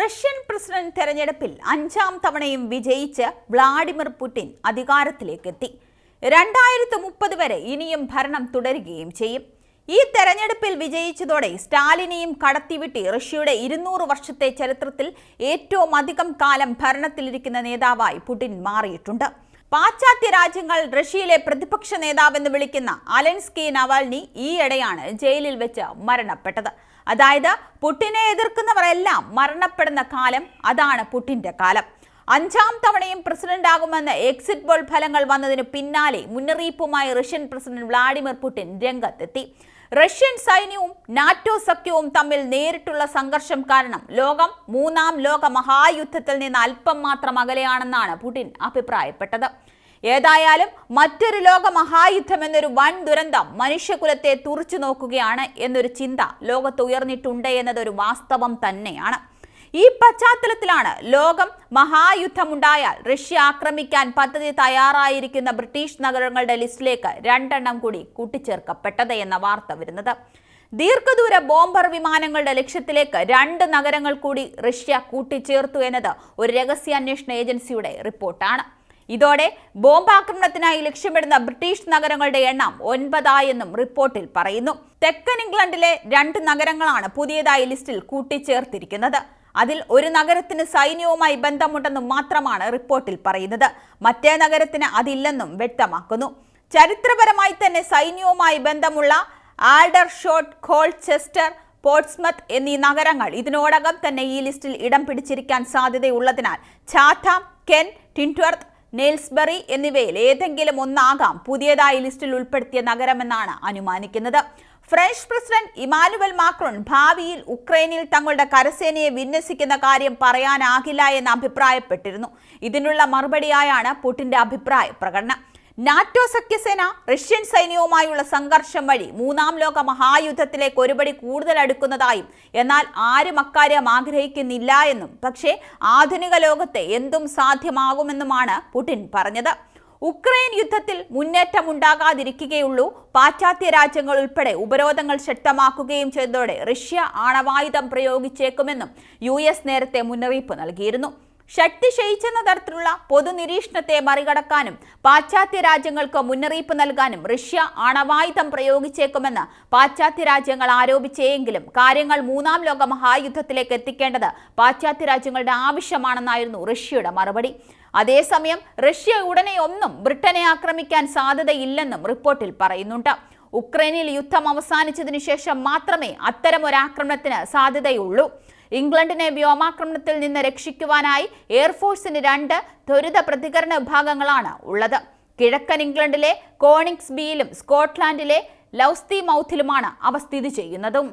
Russian president തെരഞ്ഞെടുപ്പിൽ അഞ്ചാം തവണയും വിജയിച്ച് വ്ളാഡിമിർ പുടിൻ അധികാരത്തിലേക്കെത്തി. രണ്ടായിരത്തി മുപ്പത് വരെ ഇനിയും ഭരണം തുടരുകയും ചെയ്യും. ഈ തെരഞ്ഞെടുപ്പിൽ വിജയിച്ചതോടെ സ്റ്റാലിനെയും കടത്തിവിട്ടി റഷ്യയുടെ ഇരുന്നൂറ് വർഷത്തെ ചരിത്രത്തിൽ ഏറ്റവും അധികം കാലം ഭരണത്തിലിരിക്കുന്ന നേതാവായി പുടിൻ മാറിയിട്ടുണ്ട്. പാശ്ചാത്യ രാജ്യങ്ങൾ റഷ്യയിലെ പ്രതിപക്ഷ നേതാവെന്ന് വിളിക്കുന്ന അലൻസ്കി നവാൽനി ഈയിടെയാണ് ജയിലിൽ വെച്ച് മരണപ്പെട്ടത്. അതായത് പുട്ടിനെ എതിർക്കുന്നവരെല്ലാം മരണപ്പെടുന്ന കാലം അതാണ് പുട്ടിന്റെ കാലം. അഞ്ചാം തവണയും പ്രസിഡന്റ് ആകുമെന്ന് എക്സിറ്റ് പോൾ ഫലങ്ങൾ വന്നതിന് പിന്നാലെ മുന്നറിയിപ്പുമായി റഷ്യൻ പ്രസിഡന്റ് വ്ളാഡിമിർ പുടിൻ രംഗത്തെത്തി. റഷ്യൻ സൈന്യവും നാറ്റോ സഖ്യവും തമ്മിൽ നേരിട്ടുള്ള സംഘർഷം കാരണം ലോകം മൂന്നാം ലോക മഹായുദ്ധത്തിൽ നിന്ന് അല്പം മാത്രം അകലെയാണെന്നാണ് പുടിൻ അഭിപ്രായപ്പെട്ടത്. ഏതായാലും മറ്റൊരു ലോക മഹായുദ്ധം എന്നൊരു വൻ ദുരന്തം മനുഷ്യകുലത്തെ തുറച്ചു നോക്കുകയാണ് എന്നൊരു ചിന്ത ലോകത്ത് ഉയർന്നിട്ടുണ്ട് എന്നതൊരു വാസ്തവം തന്നെയാണ്. ഈ പശ്ചാത്തലത്തിലാണ് ലോകം മഹായുദ്ധമുണ്ടായാൽ റഷ്യ ആക്രമിക്കാൻ പദ്ധതി തയ്യാറായിരിക്കുന്ന ബ്രിട്ടീഷ് നഗരങ്ങളുടെ ലിസ്റ്റിലേക്ക് രണ്ടെണ്ണം കൂടി കൂട്ടിച്ചേർക്കപ്പെട്ടത് എന്ന വാർത്ത വരുന്നത്. ദീർഘദൂര ബോംബർ വിമാനങ്ങളുടെ ലക്ഷ്യത്തിലേക്ക് രണ്ട് നഗരങ്ങൾ കൂടി റഷ്യ കൂട്ടിച്ചേർത്തു എന്നത് ഒരു രഹസ്യാന്വേഷണ ഏജൻസിയുടെ റിപ്പോർട്ടാണ്. ഇതോടെ ബോംബാക്രമണത്തിനായി ലക്ഷ്യമിടുന്ന ബ്രിട്ടീഷ് നഗരങ്ങളുടെ എണ്ണം ഒൻപതായെന്നും റിപ്പോർട്ടിൽ പറയുന്നു. തെക്കൻ ഇംഗ്ലണ്ടിലെ രണ്ട് നഗരങ്ങളാണ് പുതിയതായി ലിസ്റ്റിൽ കൂട്ടിച്ചേർത്തിരിക്കുന്നത്. അതിൽ ഒരു നഗരത്തിന് സൈന്യവുമായി ബന്ധമുണ്ടെന്നും മാത്രമാണ് റിപ്പോർട്ടിൽ പറയുന്നത്. മറ്റേ നഗരത്തിന് അതില്ലെന്നും വ്യക്തമാക്കുന്നു. ചരിത്രപരമായി തന്നെ സൈന്യവുമായി ബന്ധമുള്ള ആൽഡർ ഷോട്ട് കോൾചെസ്റ്റർ പോർട്സ്മത്ത് എന്നീ നഗരങ്ങൾ ഇതിനോടകം തന്നെ ഈ ലിസ്റ്റിൽ ഇടം പിടിച്ചിരിക്കാൻ സാധ്യതയുള്ളതിനാൽ ചാഥാം കെൻ ടിന്റ്വർത്ത് നെയിൽസ്ബറി എന്നിവയിൽ ഏതെങ്കിലും ഒന്നാകാം പുതിയതായി ലിസ്റ്റിൽ ഉൾപ്പെടുത്തിയ നഗരമെന്നാണ് അനുമാനിക്കുന്നത്. ഫ്രഞ്ച് പ്രസിഡന്റ് ഇമാനുവൽ മാക്രോൺ ഭാവിയിൽ ഉക്രൈനിൽ തങ്ങളുടെ കരസേനയെ വിന്യസിക്കുന്ന കാര്യം പറയാനാകില്ല എന്ന് അഭിപ്രായപ്പെട്ടിരുന്നു. ഇതിനുള്ള മറുപടിയായാണ് പുടിന്റെ അഭിപ്രായ പ്രകടനം. നാറ്റോ സഖ്യസേന റഷ്യൻ സൈന്യവുമായുള്ള സംഘർഷം വഴി മൂന്നാം ലോക മഹായുദ്ധത്തിലേക്ക് ഒരുപടി കൂടുതൽ അടുക്കുന്നതായും എന്നാൽ ആരും അക്കാര്യം ആഗ്രഹിക്കുന്നില്ല എന്നും പക്ഷേ ആധുനിക ലോകത്തെ എന്തും സാധ്യമാകുമെന്നുമാണ് പുടിൻ പറഞ്ഞത്. ഉക്രൈൻ യുദ്ധത്തിൽ മുന്നേറ്റം ഉണ്ടാകാതിരിക്കുകയുള്ളൂ പാശ്ചാത്യ രാജ്യങ്ങൾ ഉൾപ്പെടെ ഉപരോധങ്ങൾ ശക്തമാക്കുകയും ചെയ്തതോടെ റഷ്യ ആണവായുധം പ്രയോഗിച്ചേക്കുമെന്നും യു നേരത്തെ മുന്നറിയിപ്പ് നൽകിയിരുന്നു. ശക്തി ക്ഷയിച്ചെന്ന തരത്തിലുള്ള പൊതുനിരീക്ഷണത്തെ മറികടക്കാനും പാശ്ചാത്യ രാജ്യങ്ങൾക്ക് മുന്നറിയിപ്പ് നൽകാനും റഷ്യ ആണവായുധം പ്രയോഗിച്ചേക്കുമെന്ന് പാശ്ചാത്യ രാജ്യങ്ങൾ ആരോപിച്ചെങ്കിലും കാര്യങ്ങൾ മൂന്നാം ലോക മഹായുദ്ധത്തിലേക്ക് എത്തിക്കേണ്ടത് പാശ്ചാത്യ രാജ്യങ്ങളുടെ ആവശ്യമാണെന്നായിരുന്നു റഷ്യയുടെ മറുപടി. അതേസമയം റഷ്യ ഉടനെ ഒന്നും ബ്രിട്ടനെ ആക്രമിക്കാൻ സാധ്യതയില്ലെന്നും റിപ്പോർട്ടിൽ പറയുന്നുണ്ട്. ഉക്രൈനിൽ യുദ്ധം അവസാനിച്ചതിനു ശേഷം മാത്രമേ അത്തരമൊരാക്രമണത്തിന് സാധ്യതയുള്ളൂ. ഇംഗ്ലണ്ടിനെ വ്യോമാക്രമണത്തിൽ നിന്ന് രക്ഷിക്കുവാനായി എയർഫോഴ്സിന് രണ്ട് ത്വരിത പ്രതികരണ വിഭാഗങ്ങളാണ് ഉള്ളത്. കിഴക്കൻ ഇംഗ്ലണ്ടിലെ കോണിങ്സ് ബിയിലും സ്കോട്ട്ലാൻഡിലെ ലൗസ്തി മൗത്തിലുമാണ് അവ സ്ഥിതി ചെയ്യുന്നതും.